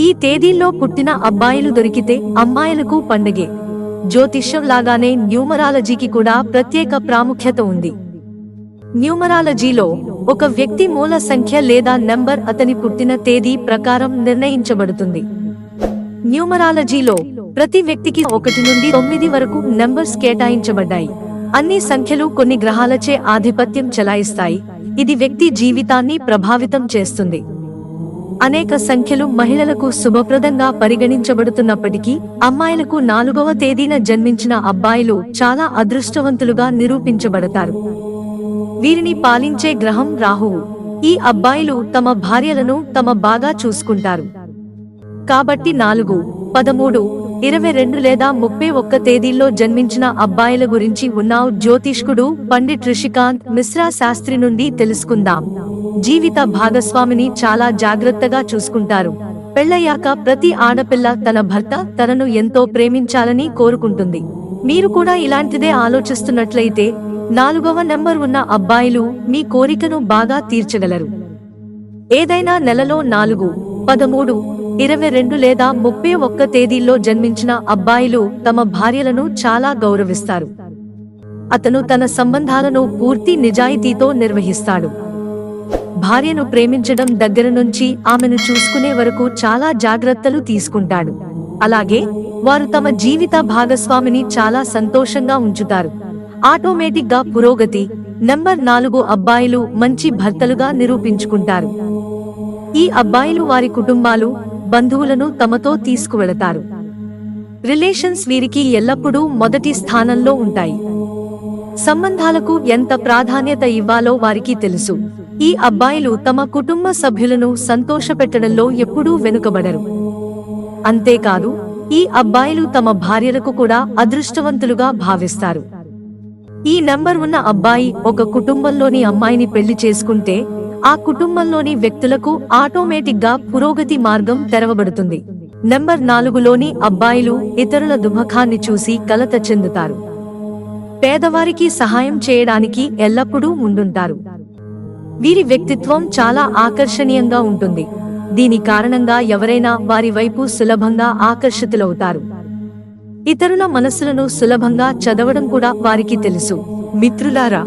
ఈ తేదీల్లో పుట్టిన అబ్బాయిలు దొరికితే అమ్మాయిలకు పండగే. జ్యోతిష్యం లాగానే న్యూమరాలజీకి కూడా ప్రత్యేక ప్రాముఖ్యత ఉంది. న్యూమరాలజీలో ఒక వ్యక్తి మూల సంఖ్య లేదా నంబర్ అతని పుట్టిన తేదీ ప్రకారం నిర్ణయించబడుతుంది. న్యూమరాలజీలో ప్రతి వ్యక్తికి ఒకటి నుండి తొమ్మిది వరకు నంబర్స్ కేటాయించబడ్డాయి. అన్ని సంఖ్యలు కొన్ని గ్రహాలచే ఆధిపత్యం చెలాయిస్తాయి. ఇది వ్యక్తి జీవితాన్ని ప్రభావితం చేస్తుంది. అనేక సంఖ్యలు మహిళలకు శుభప్రదంగా పరిగణించబడుతున్నప్పటికీ అమ్మాయిలకు నాలుగవ తేదీన జన్మించిన అబ్బాయిలు చాలా అదృష్టవంతులుగా నిరూపించబడతారు. వీరిని పాలించే గ్రహం రాహువు. ఈ అబ్బాయిలు తమ భార్యలను తమ బాగా చూసుకుంటారు. కాబట్టి నాలుగు పదమూడు ఇరవై రెండు లేదా ముప్పై ఒక్క తేదీల్లో జన్మించిన అబ్బాయిల గురించి ఉన్నావ్ జ్యోతిష్కుడు పండిట్ రిషికాంత్ మిశ్రా శాస్త్రి నుండి తెలుసుకుందాం. జీవిత భాగస్వామిని చాలా జాగ్రత్తగా చూసుకుంటారు. పెళ్ళయ్యాక ప్రతి ఆడపిల్ల తన భర్త తనను ఎంతో ప్రేమించాలని కోరుకుంటుంది. మీరు కూడా ఇలాంటిదే ఆలోచిస్తున్నట్లయితే నాలుగవ నెంబర్ ఉన్న అబ్బాయిలు మీ కోరికను బాగా తీర్చగలరు. ఏదైనా నెలలో నాలుగు పదమూడు ఇరవై రెండు లేదా ముప్పై ఒక్క తేదీల్లో జన్మించిన అబ్బాయిలు తమ భార్యలను చాలా గౌరవిస్తారు. అతను తన సంబంధాలను పూర్తి నిజాయితీతో నిర్వహిస్తాడు. భార్యను ప్రేమించడం దగ్గర నుంచి ఆమెను చూసుకునే వరకు చాలా జాగ్రత్తలు తీసుకుంటాడు. అలాగే వారు తమ జీవిత భాగస్వామిని చాలా సంతోషంగా ఉంచుతారు. ఆటోమేటిక్గా పురోగతి నంబర్ నాలుగు అబ్బాయిలు మంచి భర్తలుగా నిరూపించుకుంటారు. ఈ అబ్బాయిలు వారి కుటుంబాలు బంధువులను తమతో తీసుకువెళతారు. రిలేషన్స్ వీరికి ఎల్లప్పుడూ మొదటి స్థానంలో ఉంటాయి. సంబంధాలకు ఎంత ప్రాధాన్యత ఇవ్వాలో వారికి తెలుసు. ఈ అబ్బాయిలు తమ కుటుంబ సభ్యులను సంతోషపెట్టడంలో ఎప్పుడూ వెనుకబడరు. అంతేకాదు ఈ అబ్బాయిలు తమ భార్యలకు కూడా అదృష్టవంతులుగా భావిస్తారు. ఈ నంబర్ ఉన్న అబ్బాయి ఒక కుటుంబంలోని అమ్మాయిని పెళ్ళి చేసుకుంటే ఆ కుటుంబంలోని వ్యక్తులకు ఆటోమేటిక్గా పురోగతి మార్గం తెరవబడుతుంది. నెంబర్ నాలుగులోని అబ్బాయిలు ఇతరుల దుమఖాన్ని చూసి కలత చెందుతారు. పేదవారికి సహాయం చేయడానికి ఎల్లప్పుడూ ముందుంటారు. వీరి వ్యక్తిత్వం చాలా ఆకర్షణీయంగా ఉంటుంది. దీని కారణంగా ఎవరైనా వారి వైపు సులభంగా ఆకర్షితులవుతారు. ఇతరుల మనసులను సులభంగా చదవడం కూడా వారికి తెలుసు. మిత్రులారా